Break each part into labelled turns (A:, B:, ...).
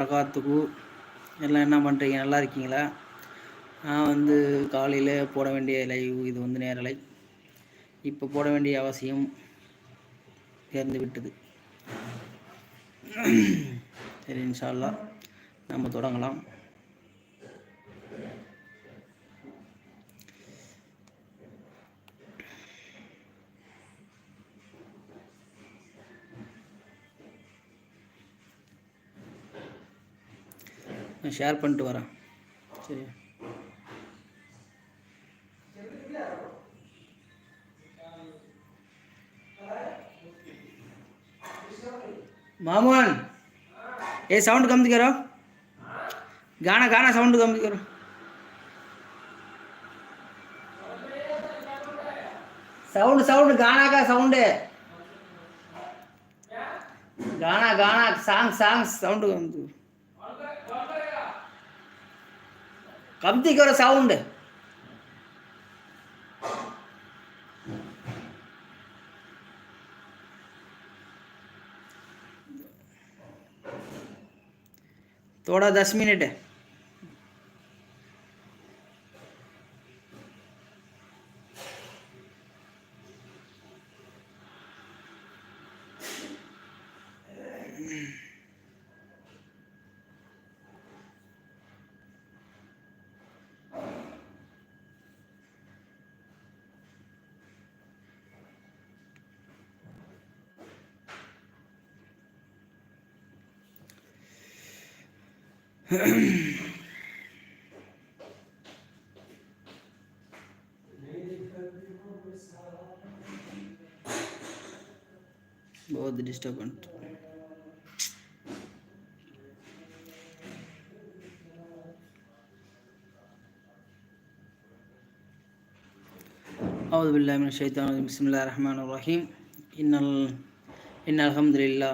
A: பிரகாத்துக்கு எல்லாம் என்ன பண்ணுறீங்க நல்லா இருக்கீங்களா? நான் வந்து காலையில் போட வேண்டிய லைவ் இது வந்து நேரலை. இப்போ போட வேண்டிய அவசியம் இறந்து விட்டது. சரி இன்ஷால்லா நம்ம தொடங்கலாம். நான் ஷேர் பண்ணிட்டு வரேன் சரியா మామూల్ ఏ సౌండ్ కమ్ది కరో గాన గాన సౌండ్ కమ్ది కరో సౌండ్ సౌండ్ గానా కా సౌండే గానా గానా సాంగ్ సాంగ్ సౌండ్ కమ్ది कम कमती करो साउंड थोड़ा दस मिनट है बहुत डिस्टर्बेंट أعوذ بالله من الشيطان الرجيم بسم الله الرحمن الرحيم إن ال... إن الحمد لله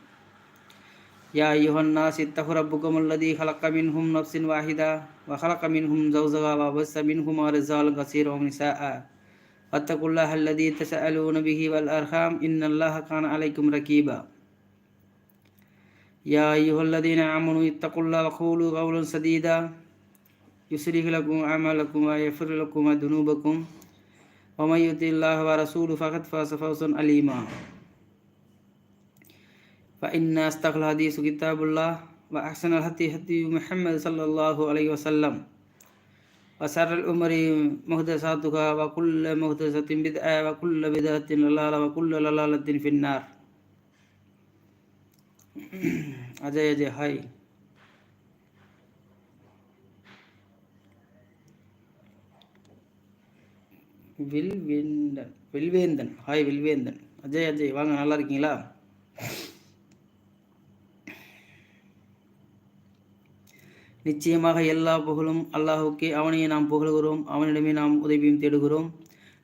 A: يا أيها الناس اتقوا ربكم الذي خلق منهم نفس واحدة وخلق منهم زوجها وبث منهما رجالا كثيرا ونساء. واتقوا الله الذي تسألون به والأرحام إن الله كان عليكم رقيبا يا أيها الذين آمنوا اتقوا الله وقولوا قولا سديدا. يصلح لكم أعمالكم ويغفر لكم ذنوبكم. ومن يطع الله ورسوله فقد فاز فوزا عليما فإن أصدق الحديث كتاب الله وأحسن الهدي هدي محمد صلى الله عليه وسلم وشر الأمور محدثاتها وكل محدثة بدعة وكل بدعة ضلالة وكل ضلالة في النار அஜய் அஜய் ஹாய் வில்வேந்தன் வில்வேந்தன் ஹாய் வில்வேந்தன் அஜய் அஜய் வாங்க நல்லா இருக்கீங்களா நிச்சயமாக எல்லா புகழும் அல்லாஹுக்கே அவனையே நாம் புகழ்கிறோம் அவனிடமே நாம் உதவியும் தேடுகிறோம்.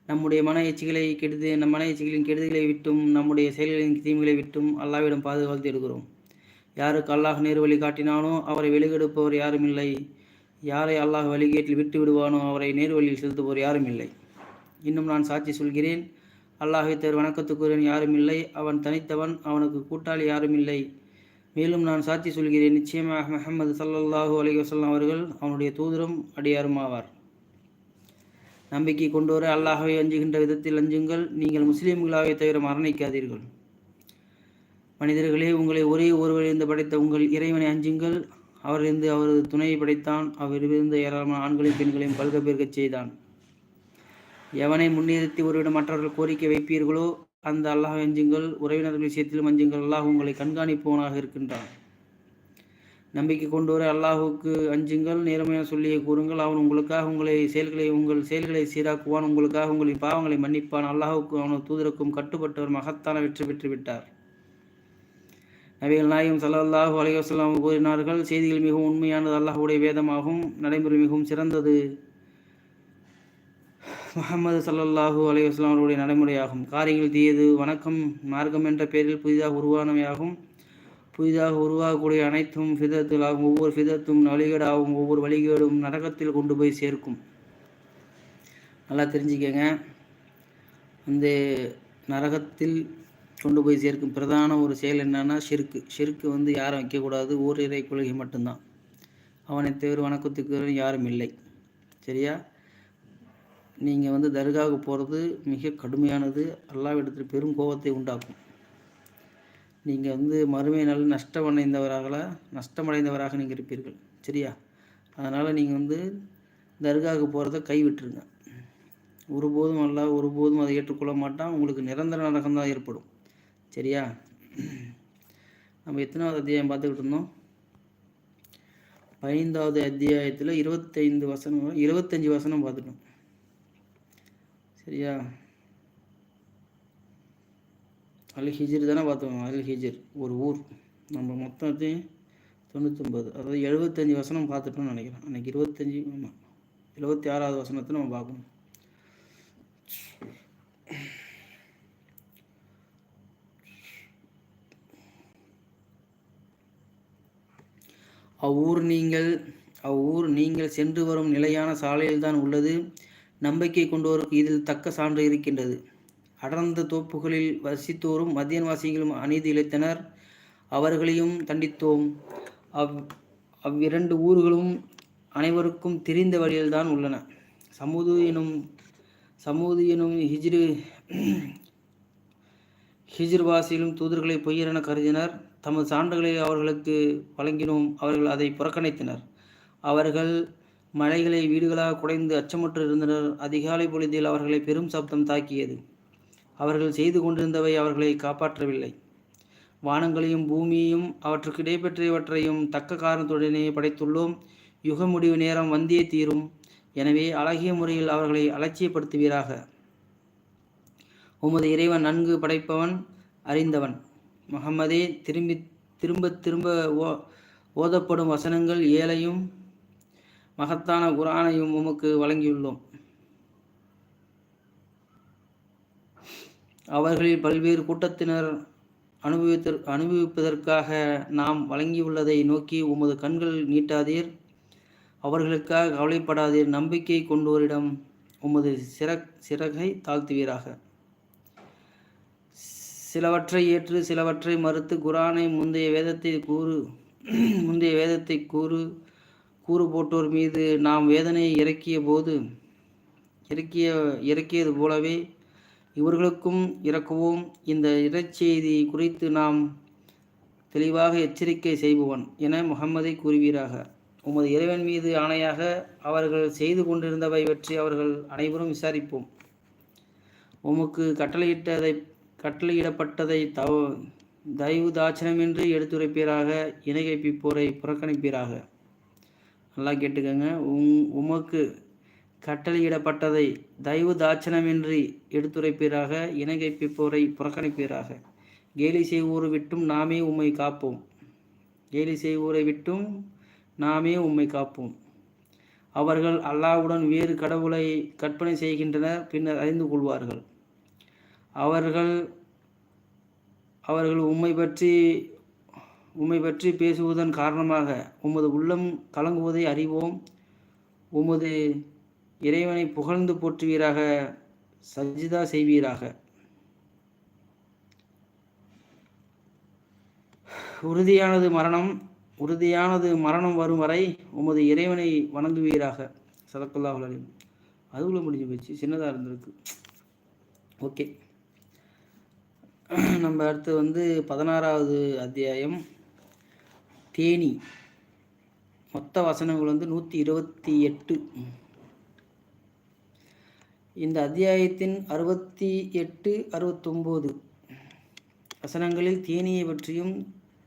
A: நம்முடைய மன எச்சிகளை கெடுது நம் மன எச்சிகளின் கெடுதிகளை விட்டும் நம்முடைய செயல்களின் தீமைகளை விட்டும் அல்லாவிடம் பாதுகாப்பு தேடுகிறோம். யாருக்கு அல்லாஹ் நேர் வழி காட்டினானோ அவரை வெளிகெடுப்பவர் யாரும் இல்லை. யாரை அல்லாஹ் வழிகேட்டில் விட்டு விடுவானோ அவரை நேர் வழியில் செலுத்துபவர் யாரும் இல்லை. இன்னும் நான் சாட்சி சொல்கிறேன் அல்லாஹை தர் வணக்கத்துக்குரியன் யாரும் இல்லை. அவன் தனித்தவன் அவனுக்கு கூட்டாளி யாரும் இல்லை. மேலும் நான் சாட்சி சொல்கிறேன் நிச்சயமாக முகமது சல்லல்லாஹு அலி வசல்லாம் அவர்கள் அவனுடைய தூதரும் அடியாரும் ஆவார் நம்பிக்கை கொண்டு வர அல்லாஹாவை அஞ்சுகின்ற விதத்தில் அஞ்சுங்கள் நீங்கள் முஸ்லீம்களாகவே தவிர மரணிக்காதீர்கள். மனிதர்களே உங்களை ஒரே ஒருவரிலிருந்து படைத்த உங்கள் இறைவனை அஞ்சுங்கள். அவரிலிருந்து அவரது துணையை படைத்தான் அவரிலிருந்து ஏராளமான ஆண்களையும் பெண்களையும் பல்க பெருகச் செய்தான். எவனை முன்னிறுத்தி ஒருவிடம் மற்றவர்கள் கோரிக்கை வைப்பீர்களோ அந்த அல்லாஹ் அஞ்சுங்கள் உறவினர்கள் விஷயத்திலும் அஞ்சுங்கள் அல்லாஹ் உங்களை கண்காணிப்பவனாக இருக்கின்றான். நம்பிக்கை கொண்டு வர அல்லாஹுக்கு அஞ்சுங்கள் நேர்மையாக சொல்லியே கூறுங்கள். அவன் உங்களுக்காக உங்களை செயல்களை உங்கள் செயல்களை சீராக்குவான். உங்களுக்காக உங்களின் பாவங்களை மன்னிப்பான். அல்லாஹுக்கும் அவனது தூதருக்கும் கட்டுப்பட்டவர் மகத்தான வெற்றி பெற்று விட்டார். நபிகள் நாயகம் சல்லாஹூ அலைவாஸ்லாம் கூறினார்கள் செய்திகள் மிகவும் உண்மையானது அல்லாஹுடைய வேதமாகும். நடைமுறை மிகவும் சிறந்தது. முகமது சல்லல்லாஹு அலைவாஸ்லாம் அவருடைய நடைமுறையாகும். காரியங்கள் தீயது வணக்கம் மார்க்கம் என்ற பெயரில் புதிதாக உருவானவையாகும். புதிதாக உருவாகக்கூடிய அனைத்தும் ஃபிதத்திலாகும் ஒவ்வொரு ஃபிதத்தும் வழிகேடாகும் ஒவ்வொரு வழிகேடும் நரகத்தில் கொண்டு போய் சேர்க்கும். நல்லா தெரிஞ்சுக்கங்க. அந்த நரகத்தில் கொண்டு போய் சேர்க்கும் பிரதான ஒரு செயல் என்னன்னா ஷிருக்கு. ஷிருக்கு வந்து யாரும் வைக்கக்கூடாது. ஓர் இறை கொள்கை மட்டும்தான். அவனை தவிர வணக்கத்துக்கு யாரும் இல்லை. சரியா? நீங்கள் வந்து தர்காவுக்கு போகிறது மிக கடுமையானது. அல்லாவிடத்தில் பெரும் கோபத்தை உண்டாக்கும். நீங்கள் வந்து மறுமையினால் நாள் நஷ்டமடைந்தவராக நஷ்டமடைந்தவராக நீங்கள் இருப்பீர்கள். சரியா? அதனால் நீங்கள் வந்து தர்காவுக்கு போகிறத கைவிட்டுருங்க. ஒருபோதும் அல்ல ஒருபோதும் அதை ஏற்றுக்கொள்ள மாட்டான். உங்களுக்கு நிரந்தர நரகம் தான் ஏற்படும். சரியா? நம்ம எத்தனாவது அத்தியாயம் பார்த்துக்கிட்டு இருந்தோம். பதினைந்தாவது அத்தியாயத்தில் இருபத்தைந்து வசனம் இருபத்தஞ்சி வசனம் பார்த்துட்டோம். சரியா? அல் ஹிஜிர் தானே பார்த்தோம் அல் ஹிஜிர். ஒரு ஊர். நம்ம மொத்தத்தையும் தொண்ணூற்றொம்பது அதாவது எழுபத்தஞ்சி வசனம் பார்த்துட்டோம்னு நினைக்கிறேன். அன்றைக்கி இருபத்தஞ்சி ஆமாம் எழுபத்தி ஆறாவது வசனத்தை நம்ம பார்க்கணும். அவ்வூர் நீங்கள் அவ்வூர் நீங்கள் சென்று வரும் நிலையான சாலையில்தான் உள்ளது. நம்பிக்கை கொண்டோருக்கு இதில் தக்க சான்று இருக்கின்றது. அடர்ந்த தோப்புகளில் வசித்தோரும் மத்தியன்வாசிகளும் அநீதி இழைத்தனர். அவர்களையும் தண்டித்தோம். அவ் அவ்விரண்டு ஊர்களும் அனைவருக்கும் தெரிந்த வழியில்தான் உள்ளன. சமூது எனும் சமூது எனும் ஹிஜ்ரு ஹிஜ்ர்வாசியிலும் தூதர்களை பொய்யரென கருதினர். தமது சான்றுகளை அவர்களுக்கு வழங்கினோம். அவர்கள் அதை புறக்கணித்தனர். அவர்கள் மலைகளை வீடுகளாக குடைந்து அச்சமுற்று இருந்தனர். அதிகாலை பொழுதில் அவர்களை பெரும் சப்தம் தாக்கியது. அவர்கள் செய்து கொண்டிருந்தவை அவர்களை காப்பாற்றவில்லை. வானங்களையும் பூமியையும் அவற்றுக்கு இடைப்பெற்றவற்றையும் தக்க காரணத்துடனே படைத்துள்ளோம். யுக முடிவு நேரம் வந்தே தீரும். எனவே அழகிய முறையில் அவர்களை அலட்சியப்படுத்துவீராக. உமது இறைவன் நன்கு படைப்பவன் அறிந்தவன். முகம்மதே திரும்பி திரும்ப திரும்ப ஓ ஓதப்படும் வசனங்கள் ஏழையும் மகத்தான குரானையும் உமக்கு வழங்கியுள்ளோம். அவர்களில் பல்வேறு கூட்டத்தினர் அனுபவித்த அனுபவிப்பதற்காக நாம் வழங்கியுள்ளதை நோக்கி உமது கண்கள் நீட்டாதீர். அவர்களுக்காக கவலைப்படாதீர். நம்பிக்கை கொண்டோரிடம் உமது சிற சிறகை தாழ்த்துவீராக. சிலவற்றை ஏற்று சிலவற்றை மறுத்து குரானை முந்தைய வேதத்தை கூறு முந்தைய வேதத்தை கூறு கூறு போட்டோர் மீது நாம் வேதனையை இறக்கிய போது இறக்கிய இறக்கியது போலவே இவர்களுக்கும் இறக்குவோம். இந்த இறைச்செய்தி குறித்து நாம் தெளிவாக எச்சரிக்கை செய்பவன் என முகம்மதை கூறுவீராக. உமது இறைவன் மீது ஆணையாக அவர்கள் செய்து கொண்டிருந்தவை பற்றி அவர்கள் அனைவரும் விசாரிப்போம். உமக்கு கட்டளையிட்டதை கட்டளையிடப்பட்டதை தவ தயவு தாட்சணமின்றி எடுத்துரைப்பீராக இணை கைப்பிப்போரை புறக்கணிப்பீராக. நல்லா கேட்டுக்கோங்க. உங் உமக்கு கட்டளையிடப்பட்டதை தயவு தாட்சணமின்றி எடுத்துரைப்பீராக இணை கைப்பிப்போரை புறக்கணிப்பீராக. கேலி செய்வோரை விட்டும் நாமே உம்மை காப்போம். கேலி செய்வோரை விட்டும் நாமே உம்மை காப்போம். அவர்கள் அல்லாவுடன் வேறு கடவுளை கற்பனை செய்கின்றனர் பின்னர் அறிந்து கொள்வார்கள். அவர்கள் அவர்கள் உம்மை பற்றி உம்மை பற்றி பேசுவதன் காரணமாக உமது உள்ளம் கலங்குவதை அறிவோம். உமது இறைவனை புகழ்ந்து போற்றுவீராக சஜிதா செய்வீராக. உறுதியானது மரணம் உறுதியானது மரணம் வரும் வரை உமது இறைவனை வணங்குவீராக. சதக்குல்லாஹுலிம் அதுக்குள்ளே முடிஞ்சு போச்சு. சின்னதாக இருந்திருக்கு. ஓகே. நம்ம அடுத்து வந்து பதினாறாவது அத்தியாயம். தேனி. மொத்த வசனங்கள் வந்து நூற்றி இருபத்தி எட்டு. இந்த அத்தியாயத்தின் அறுபத்தி எட்டு அறுபத்தொம்போது. வசனங்களில் தேனியை பற்றியும்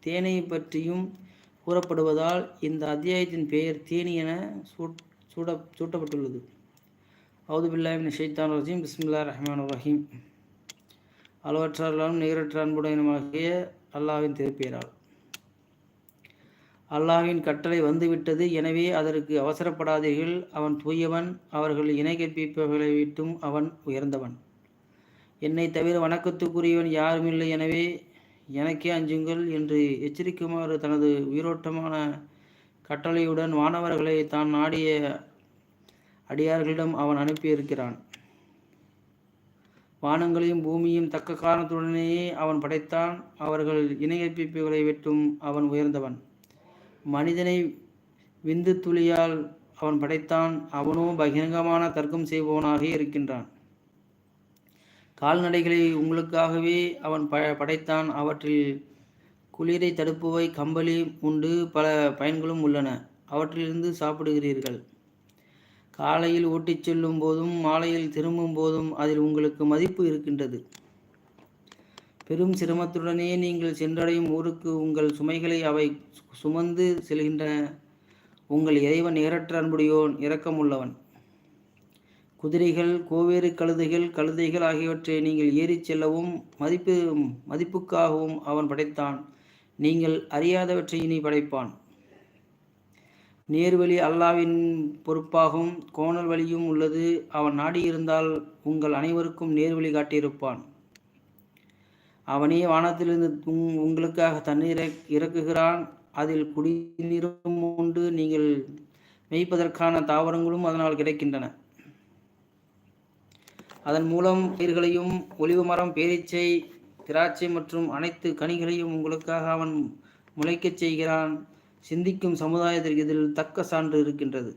A: தேனை பற்றியும் கூறப்படுவதால் இந்த அத்தியாயத்தின் பெயர் தேனி என சூட் சூட சூட்டப்பட்டுள்ளது. அவுதுபில்லாமின் ஷைத்தான் ரஹீம் பிஸ்மில்லா ரஹ்மான் ரஹீம். அளவற்றாலும் நிகரற்ற அன்புடையனுமாகிய அல்லாவின் திருப்பெயரால். அல்லாஹின் கட்டளை வந்துவிட்டது. எனவே அதற்கு அவசரப்படாதீர்கள். அவன் தூயவன். அவர்கள் இணை கற்பிப்பவர்களை விட்டும் அவன் உயர்ந்தவன். என்னை தவிர வணக்கத்துக்குரியவன் யாருமில்லை எனவே எனக்கே அஞ்சுங்கள் என்று எச்சரிக்குமாறு தனது உயிரோட்டமான கட்டளையுடன் வானவர்களை தான் நாடிய அடியார்களிடம் அவன் அனுப்பியிருக்கிறான். வானங்களையும் பூமியும் தக்க காரணத்துடனேயே அவன் படைத்தான். அவர்கள் இணையப்பிப்புகளை வெட்டும் அவன் உயர்ந்தவன். மனிதனை விந்து துளியால் அவன் படைத்தான். அவனோ பகிரங்கமான தர்க்கம் செய்பவனாக இருக்கின்றான். கால்நடைகளை உங்களுக்காகவே அவன் ப படைத்தான். அவற்றில் குளிரை தடுப்புவை கம்பளி உண்டு பல பயன்களும் உள்ளன. அவற்றிலிருந்து சாப்பிடுகிறீர்கள். காலையில் ஓட்டிச் செல்லும் போதும் மாலையில் திரும்பும் போதும் அதில் உங்களுக்கு மதிப்பு இருக்கின்றது. பெரும் சிரமத்துடனே நீங்கள் சென்றடையும் ஊருக்கு உங்கள் சுமைகளை அவை சுமந்து செல்கின்றன. உங்கள் இறைவன் நிகரற்ற அன்புடையோன் இரக்கமுள்ளவன். குதிரைகள் கோவேறு கழுதைகள் கழுதைகள் ஆகியவற்றை நீங்கள் ஏறிச் செல்லவும் மதிப்பு மதிப்புக்காகவும் அவன் படைத்தான். நீங்கள் அறியாதவற்றை இனி படைப்பான். நேர்வழி அல்லாவின் பொறுப்பாகவும் கோணல் வழியும் உள்ளது. அவன் நாடியிருந்தால் உங்கள் அனைவருக்கும் நேர்வழி காட்டியிருப்பான். அவனே வானத்திலிருந்து உங்களுக்காக தண்ணீரை இறக்குகிறான். அதில் குடிநீரும் உண்டு. நீங்கள் மேய்ப்பதற்கான தாவரங்களும் அதனால் கிடைக்கின்றன. அதன் மூலம் பயிர்களையும் ஒளிவு மரம் பேரீச்சை திராட்சை மற்றும் அனைத்து கனிகளையும் உங்களுக்காக அவன் முளைக்கச் செய்கிறான். சிந்திக்கும் சமுதாயத்திற்கு இதில் தக்க சான்று இருக்கின்றது.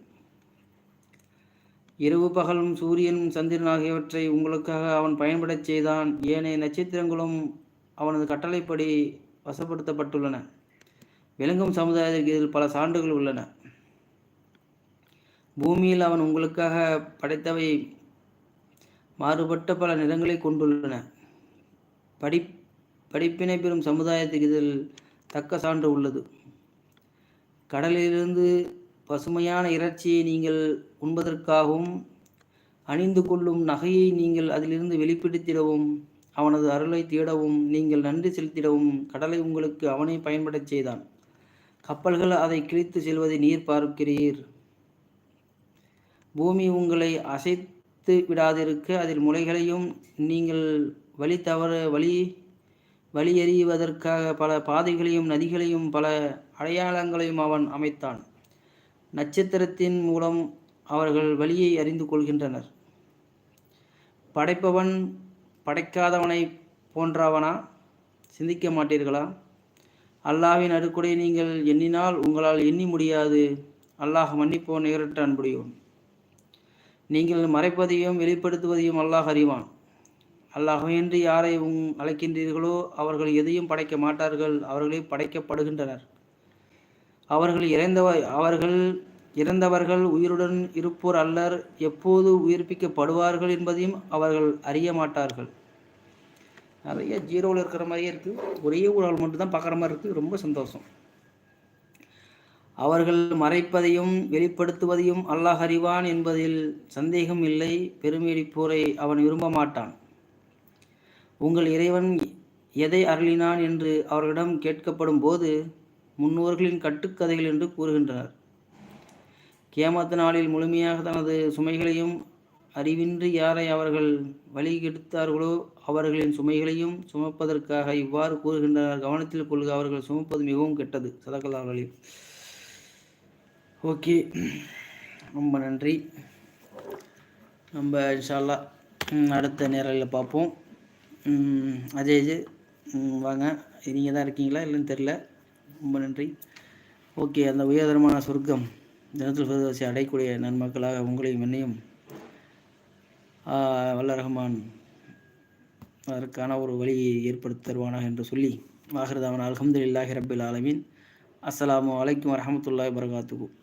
A: இரவு பகலும் சூரியன் சந்திரன் ஆகியவற்றை உங்களுக்காக அவன் பயன்படச் செய்தான். ஏனைய நட்சத்திரங்களும் அவனது கட்டளைப்படி வசப்படுத்தப்பட்டுள்ளன. விளங்கும் சமுதாயத்திற்கு இதில் பல சான்றுகள் உள்ளன. பூமியில் அவன் உங்களுக்காக படைத்தவை மாறுபட்ட பல நிறங்களை கொண்டுள்ளன. படி படிப்பினை பெறும் சமுதாயத்துக்கு இதில் தக்க சான்று உள்ளது. கடலிலிருந்து பசுமையான இறைச்சியை நீங்கள் உண்பதற்காகவும் அணிந்து கொள்ளும் நகையை நீங்கள் அதிலிருந்து வெளிப்படுத்திடவும் அவனது அருளை தேடவும் நீங்கள் நன்றி செலுத்திடவும் கடலை உங்களுக்கு அவனை பயன்படச் செய்தான். கப்பல்கள் அதை கிழித்து செல்வதை நீர் பார்க்கிறீர். பூமி உங்களை அசைத்து விடாதிருக்க அதில் முளைகளையும் நீங்கள் வழி தவற வழி வழியறிவதற்காக பல பாதைகளையும் நதிகளையும் பல அடையாளங்களையும் அவன் அமைத்தான். நட்சத்திரத்தின் மூலம் அவர்கள் வழியை அறிந்து கொள்கின்றனர். படைப்பவன் படைக்காதவனை போன்றவனா? சிந்திக்க மாட்டீர்களா? அல்லாவின் அடுக்குடை நீங்கள் எண்ணினால் உங்களால் எண்ணி முடியாது. அல்லாஹ் மன்னிப்போ நேரற்ற அன்புடையோன். நீங்கள் மறைப்பதையும் வெளிப்படுத்துவதையும் அல்லாஹ் அறிவான். அல்லாஹின்றி யாரை உங் அழைக்கின்றீர்களோ அவர்கள் எதையும் படைக்க மாட்டார்கள். அவர்களே படைக்கப்படுகின்றனர். அவர்கள் இறைந்தவர் அவர்கள் இறந்தவர்கள் உயிருடன் இருப்போர் அல்லர் எப்போது உயிர்ப்பிக்கப்படுவார்கள் என்பதையும் அவர்கள் அறிய மாட்டார்கள். நிறைய ஜீரோவில் இருக்கிற மாதிரியே இருக்குது ஒரே ஒரு ஆள் பார்க்குற மாதிரி இருக்குது ரொம்ப சந்தோஷம். அவர்கள் மறைப்பதையும் வெளிப்படுத்துவதையும் அல்லாஹ் அறிவான் என்பதில் சந்தேகம் இல்லை. பெருமையடிப்போரை அவன் விரும்ப மாட்டான். உங்கள் இறைவன் எதை அருளினான் என்று அவர்களிடம் கேட்கப்படும் போது முன்னோர்களின் கட்டுக்கதைகள் என்று கூறுகின்றனர். கேமத்த நாளில் முழுமையாக தனது சுமைகளையும் அறிவின்றி யாரை அவர்கள் வழிகெடுத்தார்களோ அவர்களின் சுமைகளையும் சுமப்பதற்காக இவ்வாறு கூறுகின்றனர். கவனத்தில் கொள்க அவர்கள் சுமப்பது மிகவும் கெட்டது. சதக்கல்லாவர்களில் ஓகே. ரொம்ப நன்றி. நம்ம இன்ஷால்லா அடுத்த நேரில் பார்ப்போம். அஜய் அஜய் வாங்க. நீங்கள் தான் இருக்கீங்களா? இல்லைன்னு தெரில ரொம்ப நன்றி. ஓகே அந்த உயர்தரமான சொர்க்கம். தினத்தில் ஃபெர்தோசி அடையக்கூடிய நன்மக்களாக உங்களையும் என்னையும் வல்ல ரஹ்மான் அதற்கான ஒரு வழியை ஏற்படுத்தி தருவானாக என்று சொல்லி வாகிருதாவன் அலமதுல்லாஹி ரபில் ஆலமீன். அஸ்லாம் வலைக்கம் வரமத்துல்லாய் வரகாத்துக்கும்